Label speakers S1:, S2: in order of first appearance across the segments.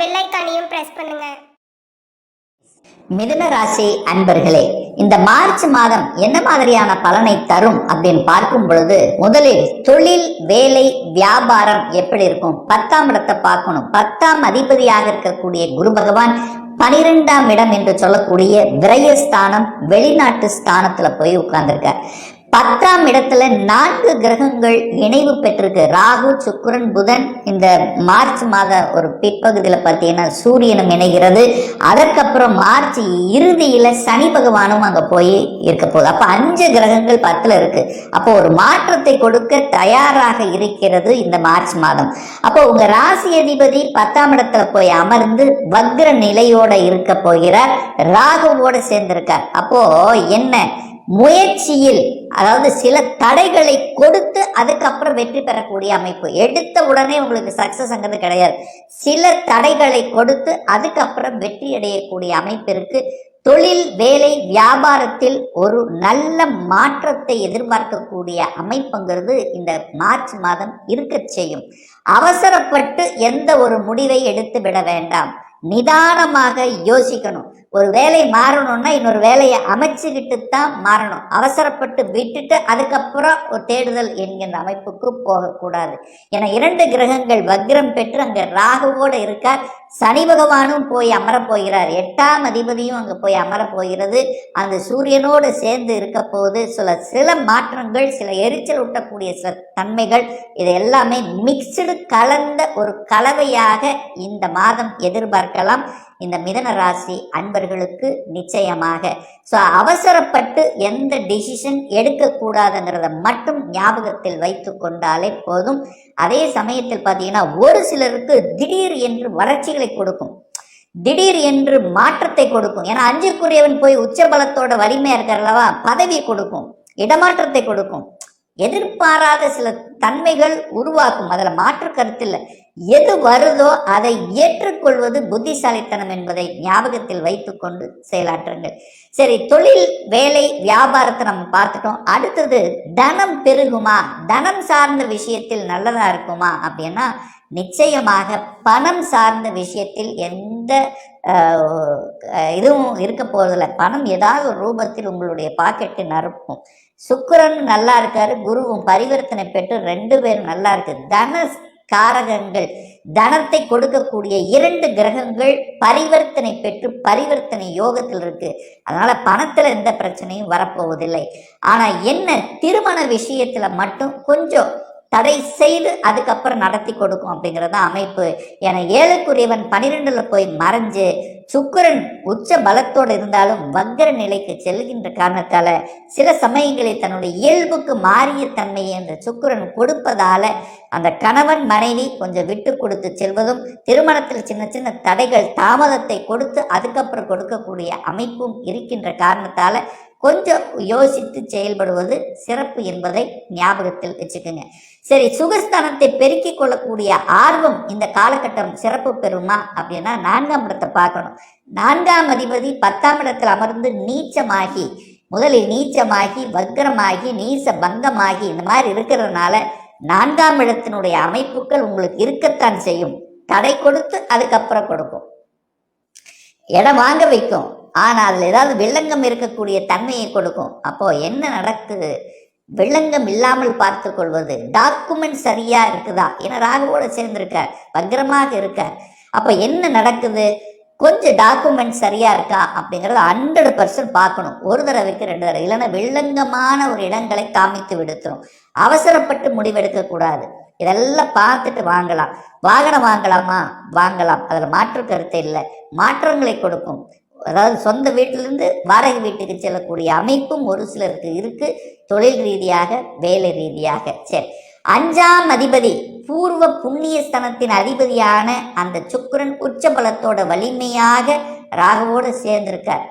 S1: Bell ஐக்கானையும் press பண்ணுங்க.
S2: மிதுன ராசி அன்பர்களே இந்த மார்ச் மாதம் என்ன மாதிரியான பலனை தரும் அப்படின்னு பார்க்கும் பொழுது முதலில் தொழில் வேலை வியாபாரம் எப்படி இருக்கும்? பத்தாம் இடத்தை பார்க்கணும். பத்தாம் அதிபதியாக இருக்கக்கூடிய குரு பகவான் பனிரெண்டாம் இடம் என்று சொல்லக்கூடிய விரயஸ்தானம் வெளிநாட்டு ஸ்தானத்துல போய் உட்கார்ந்திருக்கார். பத்தாம் இடத்துல நான்கு கிரகங்கள் இணைவு பெற்றிருக்கு. ராகு சுக்கரன் புதன் இந்த மார்ச் மாத ஒரு பிற்பகுதியில் பார்த்தீங்கன்னா சூரியனும் இணைகிறது. அதற்கப்புறம் மார்ச் இறுதியில சனி பகவானும் அங்கே போய் இருக்க போகுது. அப்போ அஞ்சு கிரகங்கள் பத்துல இருக்கு. அப்போ ஒரு மாற்றத்தை கொடுக்க தயாராக இருக்கிறது இந்த மார்ச் மாதம். அப்போ உங்க ராசி அதிபதி பத்தாம் இடத்துல போய் அமர்ந்து வக்ர நிலையோட இருக்க போகிறார். ராகுவோட சேர்ந்திருக்கார். அப்போ என்ன? முயற்சியில் அதாவது சில தடைகளை கொடுத்து அதுக்கப்புறம் வெற்றி பெறக்கூடிய அமைப்பு. எடுத்த உடனே உங்களுக்கு சக்சஸ் அங்கிறது கிடையாது. சில தடைகளை கொடுத்து அதுக்கப்புறம் வெற்றி அடையக்கூடிய அமைப்பிற்கு தொழில் வேலை வியாபாரத்தில் ஒரு நல்ல மாற்றத்தை எதிர்பார்க்கக்கூடிய அமைப்புங்கிறது இந்த மார்ச் மாதம் இருக்க செய்யும். அவசரப்பட்டு எந்த ஒரு முடிவை எடுத்து விட வேண்டாம். நிதானமாக யோசிக்கணும். ஒரு வேலை மாறணும்னா இன்னொரு வேலையை அமைச்சுக்கிட்டு தான் மாறணும். அவசரப்பட்டு விட்டுட்டு அதுக்கப்புறம் ஒரு தேடுதல் என்கின்ற அமைப்புக்கு போகக்கூடாது. ஏன்னா இரண்டு கிரகங்கள் வக்ரம் பெற்று அங்கே ராகுவோடு இருக்கார். சனி பகவானும் போய் அமரப் போகிறார். எட்டாம் அதிபதியும் அங்கே போய் அமரப் போகிறது. அந்த சூரியனோடு சேர்ந்து இருக்க போது சில சில மாற்றங்கள் சில எரிச்சல் ஊட்டக்கூடிய சில தன்மைகள் இது எல்லாமே மிக்சடு கலந்த ஒரு கலவையாக இந்த மாதம் எதிர்பார்க்கலாம். இந்த மிதன ராசி அன்பர்களுக்கு நிச்சயமாக. ஸோ அவசரப்பட்டு எந்த டிசிஷன் எடுக்கக்கூடாதுங்கிறத மட்டும் ஞாபகத்தில் வைத்து கொண்டாலே போதும். அதே சமயத்தில் பார்த்தீங்கன்னா ஒரு சிலருக்கு திடீர் என்று வறட்சிகளை கொடுக்கும். திடீர் என்று மாற்றத்தை கொடுக்கும். ஏன்னா அஞ்சிற்குரியவன் போய் உச்சபலத்தோட வலிமையா இருக்கிறல்லவா பதவி கொடுக்கும். இடமாற்றத்தை கொடுக்கும். எதிர்பாராத சில தன்மைகள் உருவாக்கும். அதில் மாற்று கருத்தில் எது வருதோ அதை ஏற்றுக்கொள்வது புத்திசாலித்தனம் என்பதை ஞாபகத்தில் வைத்துக்கொண்டு செயலாற்றுங்கள். சரி தொழில் வேலை வியாபாரத்தை நம்ம பார்த்துட்டோம். அடுத்தது தனம் பெருகுமா? தனம் சார்ந்த விஷயத்தில் நல்லதா இருக்குமா? அப்படின்னா நிச்சயமாக பணம் சார்ந்த விஷயத்தில் எந்த எந்த இதுவும் இருக்க போறதில்ல. பணம் ஏதாவது ஒரு ரூபத்தில் உங்களுடைய பாக்கெட்டு நறுப்பும் சுக்கரன் நல்லா இருக்காரு குருவும் பரிவர்த்தனை பெற்று ரெண்டு பேரும் நல்லா இருக்கு. தன காரகங்கள் தனத்தை கொடுக்கக்கூடிய இரண்டு கிரகங்கள் பரிவர்த்தனை பெற்று பரிவர்த்தனை யோகத்தில் இருக்கு. அதனால பணத்துல எந்த பிரச்சனையும் வரப்போவதில்லை. ஆனா என்ன திருமண விஷயத்துல மட்டும் கொஞ்சம் தடை செய்து அதுக்கப்புறம் நடத்தி கொடுக்கும் அப்படிங்கிறது அமைப்பு. என ஏழுக்குரியவன் பனிரெண்டுல போய் மறைஞ்சு சுக்கரன் உச்ச பலத்தோடு இருந்தாலும் வக்கர நிலைக்கு செல்கின்ற காரணத்தால சில சமயங்களில் தன்னுடைய இயல்புக்கு மாறிய தன்மையை அந்த சுக்கிரன் கொடுப்பதால அந்த கணவன் மனைவி கொஞ்சம் விட்டு கொடுத்து செல்வதும் திருமணத்தில் சின்ன சின்ன தடைகள் தாமதத்தை கொடுத்து அதுக்கப்புறம் கொடுக்கக்கூடிய அமைப்பும் இருக்கின்ற காரணத்தால கொஞ்சம் யோசித்து செயல்படுவது சிறப்பு என்பதை ஞாபகத்தில் வச்சுக்கோங்க. சரி சுகஸ்தானத்தை பெருக்கிக் கொள்ளக்கூடிய ஆர்வம் இந்த காலகட்டம் சிறப்பு பெறுமா அப்படின்னா நான்காம் இடத்தை பார்க்கணும். நான்காம் அதிபதி பத்தாம் இடத்தில் அமர்ந்து நீச்சமாகி முதலில் நீச்சமாகி வக்ரமாகி நீச பங்கமாகி இந்த மாதிரி இருக்கிறதுனால நான்காம் இடத்தினுடைய அமைப்புகள் உங்களுக்கு இருக்கத்தான் செய்யும். தடை கொடுத்து அதுக்கப்புறம் கொடுக்கும். இடம் வாங்க வைக்கும். ஆனால் அதில் ஏதாவது வில்லங்கம் இருக்கக்கூடிய தன்மையை கொடுக்கும். அப்போ என்ன நடக்குது? வில்லங்கம் இல்லாமல் பார்த்து கொள்வது. டாக்குமெண்ட் சரியா இருக்குதா? ஏன்னா ராகுவோட சேர்ந்திருக்க பக்ரமாக இருக்க அப்போ என்ன நடக்குது? கொஞ்சம் டாக்குமெண்ட் சரியா இருக்கா அப்படிங்கிறத ஹண்ட்ரட் பர்சன்ட் பார்க்கணும். ஒரு தடவைக்கு ரெண்டு தடவை. இல்லைன்னா வில்லங்கமான ஒரு இடங்களை காமித்து விடுத்துரும். அவசரப்பட்டு முடிவெடுக்க கூடாது. இதெல்லாம் பார்த்துட்டு வாங்கலாம். வாகனம் வாங்கலாமா? வாங்கலாம். அதில் மாற்று கருத்து இல்லை. மாற்றங்களை கொடுக்கும். அதாவது சொந்த வீட்டிலிருந்து வாடகை வீட்டுக்கு செல்லக்கூடிய அமைப்பும் ஒரு சிலருக்கு இருக்குது தொழில் ரீதியாக வேலை ரீதியாக. சரி. அஞ்சாம் அதிபதி பூர்வ புண்ணிய ஸ்தனத்தின் அதிபதியான அந்த சுக்கிரன் உச்சபலத்தோட வலிமையாக ராகுவோடு சேர்ந்திருக்கார்.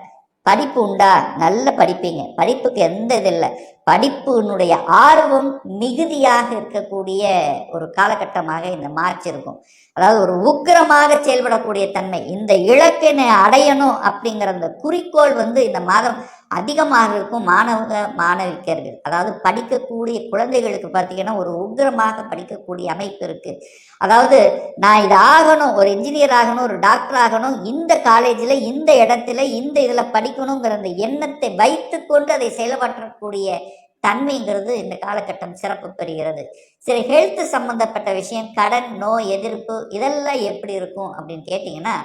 S2: படிப்பு உண்டா? நல்ல படிப்பீங்க. படிப்புக்கு எந்த இது இல்லை. படிப்பினுடைய ஆர்வம் மிகுதியாக இருக்கக்கூடிய ஒரு காலகட்டமாக இந்த மார்ச் இருக்கும். அதாவது ஒரு உக்கிரமாக செயல்படக்கூடிய தன்மை. இந்த இலக்கினை அடையணும் அப்படிங்கிற அந்த குறிக்கோள் வந்து இந்த மாதம் அதிகமாக இருக்கும் மாணவ மாணவிக்கர்கள். அதாவது படிக்கக்கூடிய குழந்தைகளுக்கு பார்த்தீங்கன்னா ஒரு உக்கிரமாக படிக்கக்கூடிய அமைப்பு இருக்குது அதாவது நான் இது ஆகணும் ஒரு இன்ஜினியர் ஆகணும் ஒரு டாக்டர் ஆகணும் இந்த காலேஜில் இந்த இடத்துல இந்த இதில் படிக்கணுங்கிற அந்த எண்ணத்தை வைத்துக்கொண்டு அதை செயல்பற்றக்கூடிய தன்மைங்கிறது இந்த காலகட்டம் சிறப்பு பெறுகிறது. சரி ஹெல்த் சம்பந்தப்பட்ட விஷயம் கடன் நோய் எதிர்ப்பு இதெல்லாம் எப்படி இருக்கும் அப்படின்னு கேட்டிங்கன்னா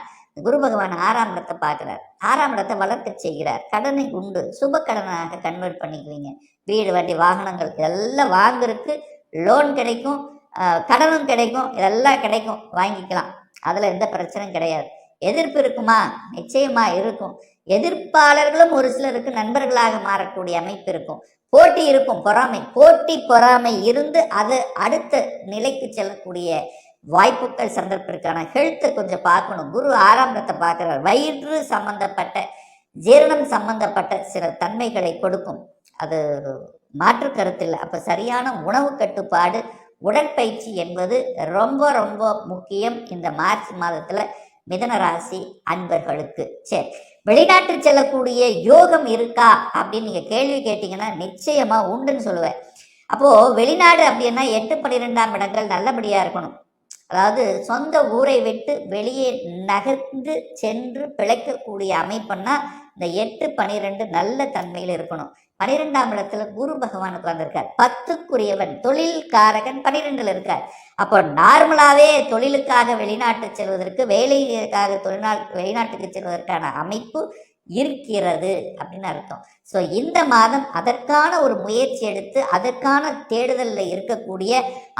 S2: குரு பகவான் ஆறாம் இடத்தை பார்க்குறார். ஆறாம் இடத்தை வளர்க்க செய்கிறார். கடனை உண்டு. சுப கடனாக கன்வெர்ட் பண்ணிக்குவீங்க. வீடு வண்டி வாகனங்கள் இதெல்லாம் வாங்குறதுக்கு லோன் கிடைக்கும். கடனும் கிடைக்கும். இதெல்லாம் கிடைக்கும். வாங்கிக்கலாம். அதில் எந்த பிரச்சனையும் கிடையாது. எதிர்ப்பு இருக்குமா? நிச்சயமா இருக்கும். எதிர்ப்பாளர்களும் ஒரு சிலருக்கு நண்பர்களாக மாறக்கூடிய அமைப்பு இருக்கும். போட்டி இருக்கும். பொறாமை. போட்டி பொறாமை இருந்து அது அடுத்த நிலைக்கு செல்லக்கூடிய வாய்ப்புகள் சந்தர்ப்பிற்கான ஹெல்த்தை கொஞ்சம் பார்க்கணும். குரு ஆரம்பத்தை பார்க்குறார். வயிற்று சம்பந்தப்பட்ட ஜீரணம் சம்பந்தப்பட்ட சில தன்மைகளை கொடுக்கும். அது மாற்று கருத்தில் அப்போ சரியான உணவு கட்டுப்பாடு உடற்பயிற்சி என்பது ரொம்ப ரொம்ப முக்கியம் இந்த மார்ச் மாதத்தில் மிதன ராசி அன்பர்களுக்கு. சரி வெளிநாட்டு செல்லக்கூடிய யோகம் இருக்கா அப்படின்னு நீங்கள் கேள்வி கேட்டிங்கன்னா நிச்சயமாக உண்டுன்னு சொல்லுவேன். அப்போது வெளிநாடு அப்படின்னா எட்டு பன்னிரெண்டாம் இடங்கள் நல்லபடியாக இருக்கணும். அதாவது சொந்த ஊரை விட்டு வெளியே நகர்ந்து சென்று பிழைக்கக்கூடிய அமைப்புன்னா இந்த எட்டு பனிரெண்டு நல்ல தன்மையில் இருக்கணும். பனிரெண்டாம் இடத்துல குரு பகவான் உட்கார்ந்துருக்கார் பத்துக்குரியவன் தொழில்காரகன் பனிரெண்டுல இருக்கார். அப்போ நார்மலாகவே தொழிலுக்காக வெளிநாட்டு செல்வதற்கு வேலைக்காக தொழில்நாள் வெளிநாட்டுக்கு செல்வதற்கான அமைப்பு இருக்கிறது அப்படின்னு அர்த்தம். ஸோ இந்த மாதம் அதற்கான ஒரு முயற்சி எடுத்து அதற்கான தேடுதலில் இருக்கக்கூடிய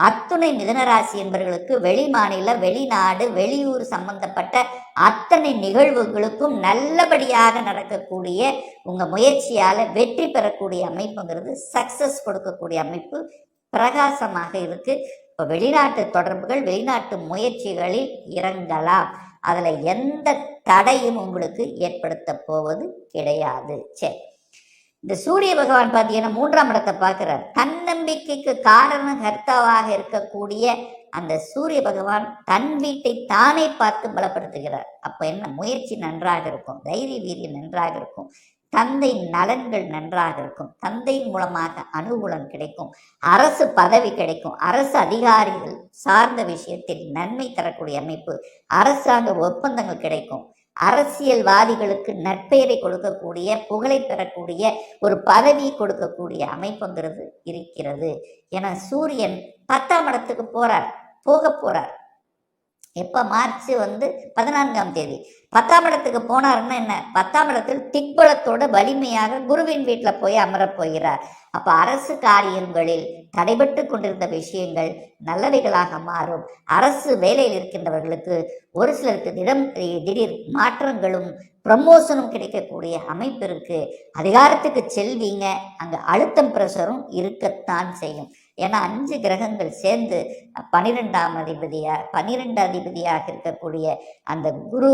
S2: அத்துணை மிதனராசி என்பவர்களுக்கு வெளி மாநில வெளிநாடு வெளியூர் சம்பந்தப்பட்ட அத்தனை நிகழ்வுகளுக்கும் நல்லபடியாக நடக்கக்கூடிய உங்கள் முயற்சியால் வெற்றி பெறக்கூடிய அமைப்புங்கிறது சக்ஸஸ் கொடுக்கக்கூடிய அமைப்பு பிரகாசமாக இருக்குது இப்போ வெளிநாட்டு தொடர்புகள் வெளிநாட்டு முயற்சிகளில் இறங்கலாம். அதில் எந்த தடையும் உங்களுக்கு ஏற்படுத்த போவது கிடையாது. சரி. இந்த சூரிய பகவான் பார்த்தீங்கன்னா மூன்றாம் இடத்தை பார்க்கிறார். தன்னம்பிக்கைக்கு காரணம் கர்த்தாவாக இருக்கக்கூடிய அந்த சூரிய பகவான் தன் வீட்டை தானே பார்த்து பலப்படுத்துகிறார். அப்போ என்ன? முயற்சி நன்றாக இருக்கும். தைரிய வீரியம் நன்றாக இருக்கும். தந்தையின் நலன்கள் நன்றாக இருக்கும். தந்தை மூலமாக அனுகூலம் கிடைக்கும். அரசு பதவி கிடைக்கும். அரசு அதிகாரிகள் சார்ந்த விஷயத்தில் நன்மை தரக்கூடிய அமைப்பு. அரசாங்க ஒப்பந்தங்கள் கிடைக்கும். அரசியல்வாதிகளுக்கு நற்பெயரை கொடுக்கக்கூடிய புகழை பெறக்கூடிய ஒரு பதவி கொடுக்கக்கூடிய அமைப்புங்கிறது இருக்கிறது. என சூரியன் பத்தாம் இடத்துக்கு போறார். போக போறார். எப்போ மார்ச் வந்து பதினான்காம் தேதி? பத்தாம் இடத்துக்கு போனாருன்னா என்ன? பத்தாம் இடத்தில் திக்பலத்தோட வலிமையாக குருவின் வீட்டில் போய் அமரப் போகிறார். அப்போ அரசு காரியங்களில் தடைபட்டு கொண்டிருந்த விஷயங்கள் நல்லவைகளாக மாறும். அரசு வேலையில் இருக்கின்றவர்களுக்கு ஒரு சிலருக்கு திடம் திடீர் மாற்றங்களும் ப்ரமோஷனும் கிடைக்கக்கூடிய அமைப்பு இருக்குது அதிகாரத்துக்கு செல்வீங்க. அங்கே அழுத்தம் பிரஷரும் இருக்கத்தான் செய்யும். ஏன்னா அஞ்சு கிரகங்கள் சேர்ந்து பனிரெண்டாம் அதிபதியாக பனிரெண்டு அதிபதியாக இருக்கக்கூடிய அந்த குரு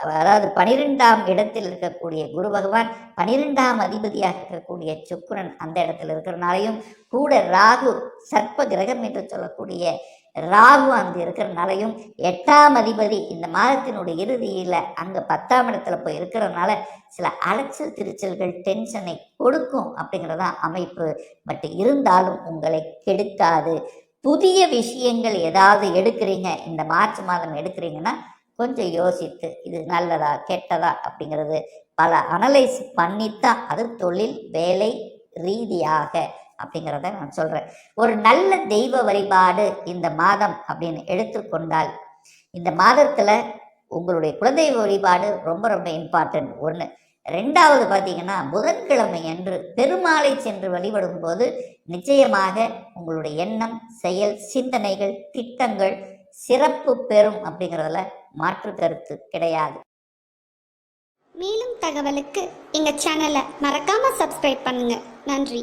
S2: அதாவது பனிரெண்டாம் இடத்தில் இருக்கக்கூடிய குரு பகவான் பனிரெண்டாம் அதிபதியாக இருக்கக்கூடிய சுக்கிரன் அந்த இடத்துல இருக்கிறனாலையும் கூட ராகு சர்ப்ப கிரகம் என்று சொல்லக்கூடிய ராகு அங்கு இருக்கிறனாலையும் எட்டாம் அதிபதி இந்த மாதத்தினுடைய இறுதியில் அங்கே பத்தாம் இடத்துல போய் இருக்கிறதுனால சில அலைச்சல் திருச்சல்கள் டென்ஷனை கொடுக்கும் அப்படிங்கிறதா அமைப்பு. பட் இருந்தாலும் உங்களை கெடுக்காது. புதிய விஷயங்கள் ஏதாவது எடுக்கிறீங்க இந்த மார்ச் மாதம் எடுக்கிறீங்கன்னா கொஞ்சம் யோசித்து இது நல்லதா கெட்டதா அப்படிங்கிறது பல அனலைஸ் பண்ணித்தான் அது தொழில் வேலை ரீதியாக அப்படிங்கிறத நான் சொல்கிறேன் ஒரு நல்ல தெய்வ வழிபாடு இந்த மாதம் அப்படின்னு எடுத்துக்கொண்டால் இந்த மாதத்தில் உங்களுடைய குலதெய்வ வழிபாடு ரொம்ப ரொம்ப இம்பார்ட்டன்ட் ஒன்று ரெண்டாவது பார்த்தீங்கன்னா புதன்கிழமை அன்று பெருமாளை சென்று வழிபடும் போது நிச்சயமாக உங்களுடைய எண்ணம் செயல் சிந்தனைகள் திட்டங்கள் சிறப்பு பெறும் அப்படிங்கிறதுல மாற்று கருத்து கிடையாது.
S1: மேலும் தகவலுக்கு எங்கள் சேனலை மறக்காமல் சப்ஸ்கிரைப் பண்ணுங்கள் நன்றி.